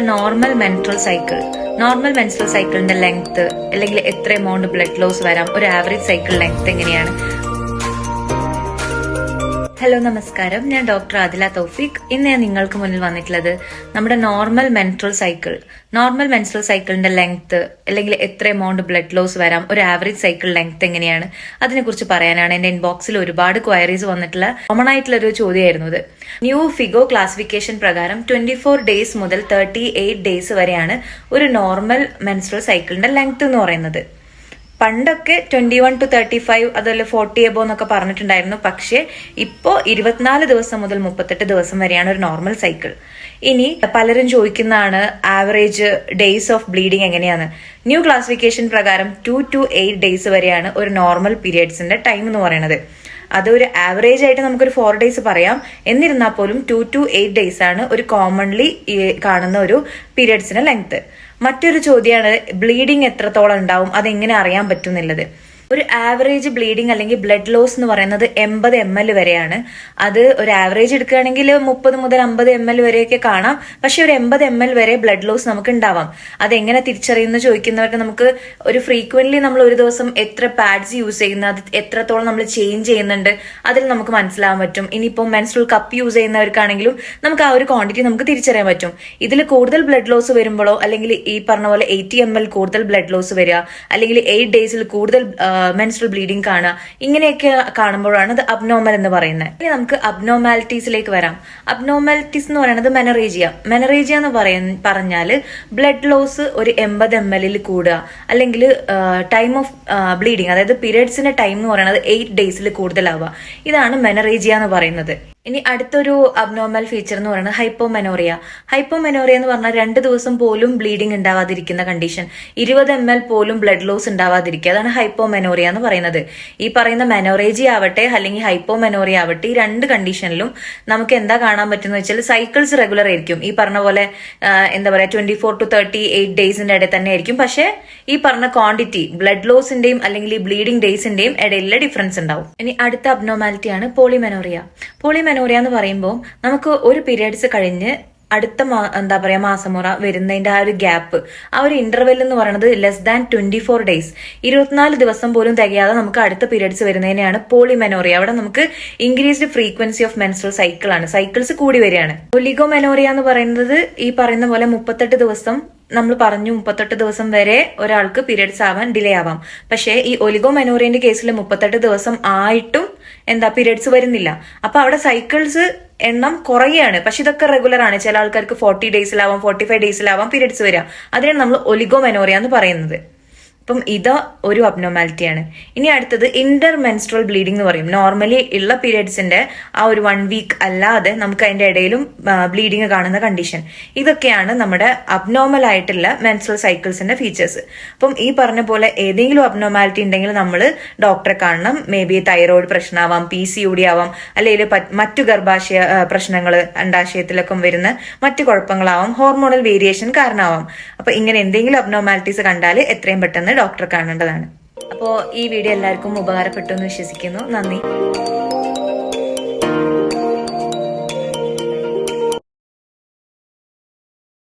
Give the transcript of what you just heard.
Normal menstrual cycle normal menstrual സൈക്കിളിന്റെ length അല്ലെങ്കിൽ എത്ര എമൗണ്ട് ബ്ലഡ് ലോസ് വരാം. ഒരു ആവറേജ് സൈക്കിൾ ലെങ്ത് എങ്ങനെയാണ്? ഹലോ നമസ്കാരം. ഞാൻ ഡോക്ടർ ആദില തൗഫീഖ്. ഇന്ന് ഞാൻ നിങ്ങൾക്ക് മുന്നിൽ വന്നിട്ടുള്ളത് നമ്മുടെ normal menstrual cycle normal menstrual സൈക്കിളിന്റെ ലെങ്ത് അല്ലെങ്കിൽ എത്ര എമൗണ്ട് ബ്ലഡ് ലോസ് വരാം ഒരു ആവറേജ് സൈക്കിൾ ലെങ്ത് എങ്ങനെയാണ് അതിനെക്കുറിച്ച് പറയാനാണ് എന്റെ ഇൻബോക്സിൽ ഒരുപാട് ക്വയറീസ് വന്നിട്ടുള്ള കോമൺ ആയിട്ടുള്ള ഒരു ചോദ്യമായിരുന്നു ഇത്. ന്യൂ ഫിഗോ ക്ലാസിഫിക്കേഷൻ പ്രകാരം ട്വന്റി ഫോർ ഡേയ്സ് മുതൽ തേർട്ടി എയ്റ്റ് ഡേയ്സ് വരെയാണ് ഒരു നോർമൽ മെൻസ്ട്രൽ സൈക്കിളിന്റെ ലെങ്ത് എന്ന് പറയുന്നത്. പണ്ടൊക്കെ twenty one two thirty five അതുപോലെ ഫോർട്ടി എബോ എന്നൊക്കെ പറഞ്ഞിട്ടുണ്ടായിരുന്നു. പക്ഷേ ഇപ്പോ ഇരുപത്തിനാല് ദിവസം മുതൽ മുപ്പത്തെട്ട് ദിവസം വരെയാണ് ഒരു നോർമൽ സൈക്കിൾ ഇനി പലരും ചോദിക്കുന്നതാണ് ആവറേജ് ഡേയ്സ് ഓഫ് ബ്ലീഡിംഗ് എങ്ങനെയാണ്? ന്യൂ ക്ലാസിഫിക്കേഷൻ പ്രകാരം ടു ടു എയ്റ്റ് ഡേയ്സ് വരെയാണ് ഒരു നോർമൽ പീരിയഡ്സിന്റെ ടൈം എന്ന് പറയുന്നത് അത് ഒരു ആവറേജ് ആയിട്ട് നമുക്കൊരു ഫോർ ഡേയ്സ് പറയാം. എന്നിരുന്നാൽ പോലും ടു ടു എയ്റ്റ് ഡേയ്സ് ആണ് ഒരു കോമൺലി കാണുന്ന ഒരു പീരിയഡ്സിന്റെ ലെങ്ത് മറ്റൊരു ചോദ്യമാണ് ബ്ലീഡിങ് എത്രത്തോളം ഉണ്ടാവും? അതെങ്ങനെ അറിയാൻ പറ്റുന്നുള്ളത്? ഒരു ആവറേജ് ബ്ലീഡിംഗ് അല്ലെങ്കിൽ ബ്ലഡ് ലോസ് എന്ന് പറയുന്നത് എൺപത് എം എൽ വരെയാണ്. അത് ഒരു ആവറേജ് എടുക്കുകയാണെങ്കിൽ മുപ്പത് മുതൽ അമ്പത് എം എൽ വരെയൊക്കെ കാണാം. പക്ഷെ ഒരു എൺപത് എം എൽ വരെ ബ്ലഡ് ലോസ് നമുക്ക് ഉണ്ടാവാം. അതെങ്ങനെ തിരിച്ചറിയുന്നു ചോദിക്കുന്നവർക്ക് നമുക്ക് ഒരു ഫ്രീക്വന്റ്ലി നമ്മൾ ഒരു ദിവസം എത്ര പാഡ്സ് യൂസ് ചെയ്യുന്നു അത് എത്രത്തോളം നമ്മൾ ചേഞ്ച് ചെയ്യുന്നുണ്ട് അതിൽ നമുക്ക് മനസ്സിലാവാൻ പറ്റും. ഇനിയിപ്പോൾ മെൻസ്ട്രൽ കപ്പ് യൂസ് ചെയ്യുന്നവർക്കാണെങ്കിലും നമുക്ക് ആ ഒരു ക്വാണ്ടിറ്റി നമുക്ക് തിരിച്ചറിയാൻ പറ്റും. ഇതിൽ കൂടുതൽ ബ്ലഡ് ലോസ് വരുമ്പോഴോ അല്ലെങ്കിൽ ഈ പറഞ്ഞ പോലെ എയ്റ്റി എം എൽ കൂടുതൽ ബ്ലഡ് ലോസ് വരിക അല്ലെങ്കിൽ എയ്റ്റ് ഡേയ്സിൽ കൂടുതൽ മെൻസ്ട്രൽ ബ്ലീഡിംഗ് കാണുക. ഇങ്ങനെയൊക്കെ കാണുമ്പോഴാണ് അത് അബ്നോമൽ എന്ന് പറയുന്നത്. ഇനി നമുക്ക് അബ്നോമാലിറ്റീസിലേക്ക് വരാം. അബ്നോമാലിറ്റീസ് എന്ന് പറയുന്നത് മെനറേജിയ മെനറേജിയ എന്ന് പറയുന്ന പറഞ്ഞാൽ ബ്ലഡ് ലോസ് ഒരു എൺപത് എം എല്ലിൽ കൂടുക. അല്ലെങ്കിൽ ടൈം ഓഫ് ബ്ലീഡിംഗ് അതായത് പീരിയഡ്സിന്റെ ടൈം എന്ന് പറയുന്നത് എയ്റ്റ് ഡേയ്സിൽ കൂടുതലാവുക. ഇതാണ് മെനറേജിയ എന്ന് പറയുന്നത്. ഇനി അടുത്തൊരു അബ്നോർമൽ ഫീച്ചർ എന്ന് പറയുന്നത് ഹൈപ്പോമെനോറിയ ഹൈപ്പോമെനോറിയ എന്ന് പറഞ്ഞാൽ രണ്ട് ദിവസം പോലും ബ്ലീഡിംഗ് ഉണ്ടാവാതിരിക്കുന്ന കണ്ടീഷൻ ഇരുപത് എം എൽ പോലും ബ്ലഡ് ലോസ് ഉണ്ടാവാതിരിക്കുക. അതാണ് ഹൈപ്പോമെനോറിയ എന്ന് പറയുന്നത്. ഈ പറയുന്ന മെനോറേജി ആവട്ടെ അല്ലെങ്കിൽ ഹൈപ്പോമെനോറിയ ആവട്ടെ ഈ രണ്ട് കണ്ടീഷനിലും നമുക്ക് എന്താ കാണാൻ പറ്റുന്ന വെച്ചാൽ സൈക്കിൾസ് റെഗുലർ ആയിരിക്കും. ഈ പറഞ്ഞ പോലെ എന്താ പറയാ twenty four to thirty eight ഡേയ്സിന്റെ ഇടയിൽ തന്നെ ആയിരിക്കും. പക്ഷേ ഈ പറഞ്ഞ ക്വാണ്ടിറ്റി ബ്ലഡ് ലോസിന്റെയും അല്ലെങ്കിൽ ഈ ബ്ലീഡിംഗ് ഡേയ്സിന്റെയും ഇടയിലുള്ള ഡിഫറൻസ് ഉണ്ടാവും. ഇനി അടുത്ത അബ്നോമാലിറ്റി ആണ് പോളിമെനോറിയ പോളിമെനോറിയ എന്ന് പറയുമ്പോൾ നമുക്ക് ഒരു പീരിയഡ്സ് കഴിഞ്ഞ് അടുത്ത എന്താ പറയാ മാസമുറ വരുന്നതിന്റെ ആ ഒരു ഗ്യാപ്പ് ആ ഒരു ഇന്റർവെൽ എന്ന് പറയുന്നത് less than twenty four days ഇരുപത്തിനാല് ദിവസം പോലും തികയാതെ നമുക്ക് അടുത്ത പീരിയഡ്സ് വരുന്നതിനെയാണ് പോളിമെനോറിയ അവിടെ നമുക്ക് increased frequency of menstrual cycle ആണ്. സൈക്കിൾസ് കൂടി വരികയാണ്. ഒലിഗോമെനോറിയ എന്ന് പറയുന്നത് ഈ പറയുന്ന പോലെ മുപ്പത്തെട്ട് ദിവസം നമ്മൾ പറഞ്ഞു മുപ്പത്തെട്ട് ദിവസം വരെ ഒരാൾക്ക് പീരിയഡ്സ് ആവാൻ ഡിലേ ആവാം. പക്ഷേ ഈ ഒലിഗോ മെനോറിയന്റെ കേസിൽ മുപ്പത്തെട്ട് ദിവസം ആയിട്ടും എന്താ പീരിയഡ്സ് വരുന്നില്ല. അപ്പൊ അവിടെ സൈക്കിൾസ് എണ്ണം കുറയാണ്. പക്ഷെ ഇതൊക്കെ റെഗുലർ ആണ്. ചില ആൾക്കാർക്ക് ഫോർട്ടി ഡേയ്സിലാവാം ഫോർട്ടി ഫൈവ് ഡേയ്സിലാവാം പീരിയഡ്സ് വരിക. അതിനാണ് നമ്മൾ ഒലിഗോമെനോറിയ എന്ന് പറയുന്നത്. അപ്പം ഇത് ഒരു അബ്നോമാലിറ്റിയാണ് ഇനി അടുത്തത് ഇന്റർ മെൻസ്ട്രൽ ബ്ലീഡിംഗ് എന്ന് പറയും. നോർമലി ഉള്ള പീരിയഡ്സിന്റെ ആ ഒരു വൺ വീക്ക് അല്ലാതെ നമുക്ക് അതിന്റെ ഇടയിലും ബ്ലീഡിങ് കാണുന്ന കണ്ടീഷൻ ഇതൊക്കെയാണ് നമ്മുടെ അബ്നോർമൽ ആയിട്ടുള്ള മെൻസ്ട്രൽ സൈക്കിൾസിന്റെ ഫീച്ചേഴ്സ് അപ്പം ഈ പറഞ്ഞ പോലെ ഏതെങ്കിലും അബ്നോമാലിറ്റി ഉണ്ടെങ്കിൽ നമ്മൾ ഡോക്ടറെ കാണണം. മേ ബി തൈറോയിഡ് പ്രശ്നമാവാം പി സി യു ഡി ആവാം അല്ലെങ്കിൽ മറ്റു ഗർഭാശയ പ്രശ്നങ്ങൾ അണ്ടാശയത്തിലൊക്കെ വരുന്ന മറ്റു കുഴപ്പങ്ങളാവാം ഹോർമോണൽ വേരിയേഷൻ കാരണമാവാം. അപ്പൊ ഇങ്ങനെ എന്തെങ്കിലും അബ്നോർമാലിറ്റീസ് കണ്ടാൽ എത്രയും പെട്ടെന്ന് ഡോക്ടറെ കാണേണ്ടതാണ്. അപ്പോൾ ഈ വീഡിയോ എല്ലാവർക്കും ഉപകാരപ്പെട്ടു എന്ന് വിശ്വസിക്കുന്നു. നന്ദി.